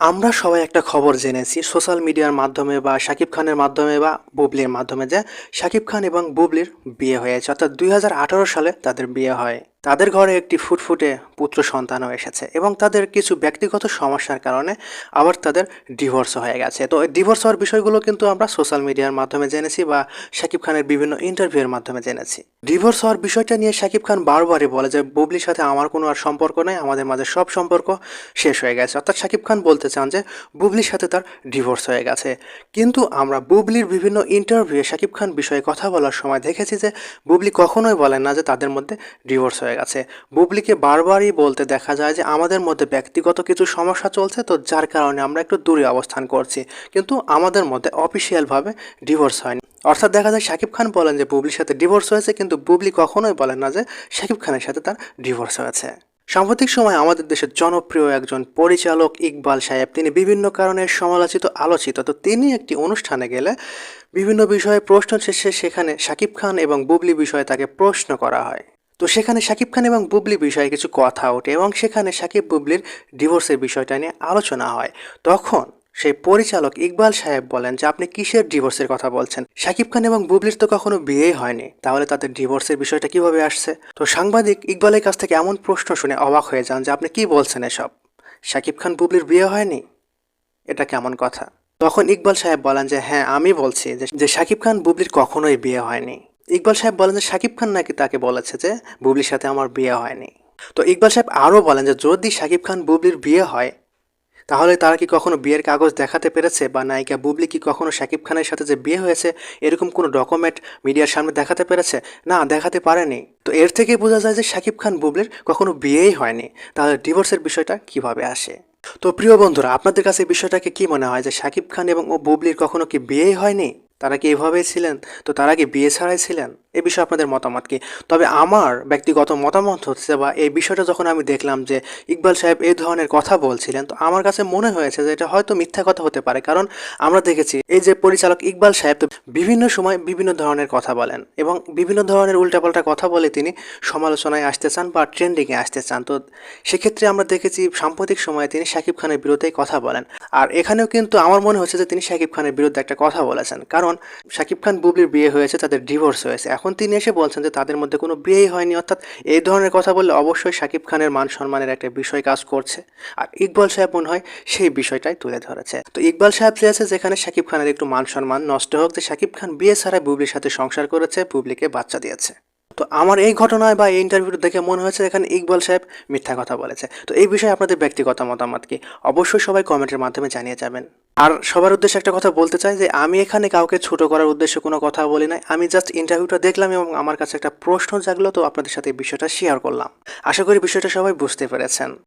আমরা সবাই একটা খবর জেনেছি সোশ্যাল মিডিয়ার মাধ্যমে বা শাকিব খানের মাধ্যমে বা বুবলির মাধ্যমে যে শাকিব খান এবং বুবলির বিয়ে হয়েছে। অর্থাৎ দুই হাজার আঠারো সালে তাদের বিয়ে হয়। তাদের ঘরে একটি ফুটফুটে পুত্র সন্তানও এসেছে এবং তাদের কিছু ব্যক্তিগত সমস্যার কারণে আবার তাদের ডিভোর্স হয়ে গেছে। তো ডিভোর্স হওয়ার বিষয়গুলো কিন্তু আমরা সোশ্যাল মিডিয়ার মাধ্যমে জেনেছি বা শাকিব খানের বিভিন্ন ইন্টারভিউয়ের মাধ্যমে জেনেছি। ডিভোর্স হওয়ার বিষয়টা নিয়ে শাকিব খান বারবারই বলে যে, বুবলির সাথে আমার কোনো আর সম্পর্ক নেই, আমাদের মাঝে সব সম্পর্ক শেষ হয়ে গেছে। অর্থাৎ শাকিব খান বলতে চান যে, বুবলির সাথে তার ডিভোর্স হয়ে গেছে। কিন্তু আমরা বুবলির বিভিন্ন ইন্টারভিউয়ে শাকিব খান বিষয়ে কথা বলার সময় দেখেছি যে, বুবলি কখনোই বলেন না যে তাদের মধ্যে ডিভোর্স হয়ে গেছে। বুবলিকে বারবারই বলতে দেখা যায় যে, আমাদের মধ্যে ব্যক্তিগত কিছু সমস্যা চলছে, তো যার কারণে আমরা একটু দূরে অবস্থান করছি। কিন্তু আমাদের মধ্যে অফিসিয়ালভাবে ডিভোর্স হয়নি। অর্থাৎ দেখা যায় শাকিব খান বলেন যে, বুবলির সাথে ডিভোর্স হয়েছে, কিন্তু বুবলি কখনোই বলেন না যে শাকিব খানের সাথে তার ডিভোর্স হয়েছে। সাম্প্রতিক সময় আমাদের দেশের জনপ্রিয় একজন পরিচালক ইকবাল সাহেব, তিনি বিভিন্ন কারণে সমালোচিত, আলোচিত, তো তিনি একটি অনুষ্ঠানে গেলে বিভিন্ন বিষয়ে প্রশ্ন শেষে সেখানে শাকিব খান এবং বুবলি বিষয়ে তাকে প্রশ্ন করা হয়। তো সেখানে শাকিব খান এবং বুবলি বিষয়ে কিছু কথা ওঠে এবং সেখানে শাকিব বুবলির ডিভোর্সের বিষয়টা নিয়ে আলোচনা হয়। তখন সেই পরিচালক ইকবাল সাহেব বলেন যে, আপনি কিসের ডিভোর্সের কথা বলছেন? শাকিব খান এবং বুবলির তো কখনো বিয়েই হয়নি। তাহলে তাদের ডিভোর্সের বিষয়টা কীভাবে আসছে? তো সাংবাদিক ইকবালের কাছ থেকে এমন প্রশ্ন শুনে অবাক হয়ে যান যে, আপনি কি বলছেন এসব? শাকিব খান বুবলির বিয়ে হয়নি? এটা কেমন কথা? তখন ইকবাল সাহেব বলেন যে হ্যাঁ আমি বলছি যে শাকিব খান বুবলির কখনোই বিয়ে হয়নি। ইকবাল সাহেব বলেন যে শাকিব খান নাকি তাকে বলেছে যে বুবলির সাথে আমার বিয়ে হয়নি। তো ইকবাল সাহেব আরও বলেন যে যদি শাকিব খান বুবলির বিয়ে হয়, তাহলে তারা কি কখনো বিয়ের কাগজ দেখাতে পেরেছে বা নায়িকা বুবলি কি কখনো শাকিব খানের সাথে যে বিয়ে হয়েছে এরকম কোনো ডকুমেন্ট মিডিয়ার সামনে দেখাতে পেরেছে? না, দেখাতে পারেনি। তো এর থেকেই বোঝা যায় যে শাকিব খান বুবলির কখনো বিয়েই হয়নি। তাহলে ডিভোর্সের বিষয়টা কীভাবে আসে? তো প্রিয় বন্ধুরা, আপনাদের কাছে বিষয়টাকে কি মনে হয় যে শাকিব খান এবং ও বুবলির কখনো কি বিয়েই হয়নি? তারা কি এভাবেই ছিলেন? তো তারা কি বিয়ে ছাড়াই ছিলেন? এ বিষয়ে আপনাদের মতামত কি? তবে আমার ব্যক্তিগত মতামত হচ্ছে বা এই বিষয়টা যখন আমি দেখলাম যে ইকবাল সাহেব এই ধরনের কথা বলছিলেন, তো আমার কাছে মনে হয়েছে যে এটা হয়তো মিথ্যা কথা হতে পারে। কারণ আমরা দেখেছি এই যে পরিচালক ইকবাল সাহেব তো বিভিন্ন সময় বিভিন্ন ধরনের কথা বলেন এবং বিভিন্ন ধরনের উল্টাপাল্টা কথা বলে তিনি সমালোচনায় আসতে চান বা ট্রেন্ডিংয়ে আসতে চান। তো সেক্ষেত্রে আমরা দেখেছি সাম্প্রতিক সময়ে তিনি শাকিব খানের বিরুদ্ধেই কথা বলেন। আর এখানেও কিন্তু আমার মনে হচ্ছে যে তিনি শাকিব খানের বিরুদ্ধে একটা কথা বলেছেন। কারণ শাকিব খান বুবলির বিয়ে হয়েছে, তাদের ডিভোর্স হয়েছে। এখন তিনি এসে বলছেন যে তাদের মধ্যে কোনো বিয়েই হয়নি। অর্থাৎ এই ধরনের কথা বললে অবশ্যই শাকিব খানের মান সম্মানের একটা বিষয় কাজ করছে। আর ইকবাল সাহেব মনে হয় সেই বিষয়টাই তুলে ধরেছে। তো ইকবাল সাহেব চেয়েছে যেখানে শাকিব খানের একটু মান সম্মান নষ্ট হোক, যে শাকিব খান বিয়ে ছাড়াই বুবলির সাথে সংসার করেছে, বুবলিকে বাচ্চা দিয়েছে। তো আমার এই ঘটনায় বা এই ইন্টারভিউ দেখে মনে হয়েছে এখানে ইকবাল সাহেব মিথ্যা কথা বলেছে। তো এই বিষয়ে আপনাদের ব্যক্তিগত মতামত কি? অবশ্যই সবাই কমেন্টের মাধ্যমে জানিয়ে যাবেন। আর সবার উদ্দেশ্যে একটা কথা বলতে চাই যে আমি এখানে কাউকে ছোট করার উদ্দেশ্যে কোনো কথা বলি নাই। আমি জাস্ট ইন্টারভিউটা দেখলাম এবং আমার কাছে একটা প্রশ্ন জাগলো, তো আপনাদের সাথে বিষয়টা শেয়ার করলাম। আশা করি বিষয়টা সবাই বুঝতে পেরেছেন।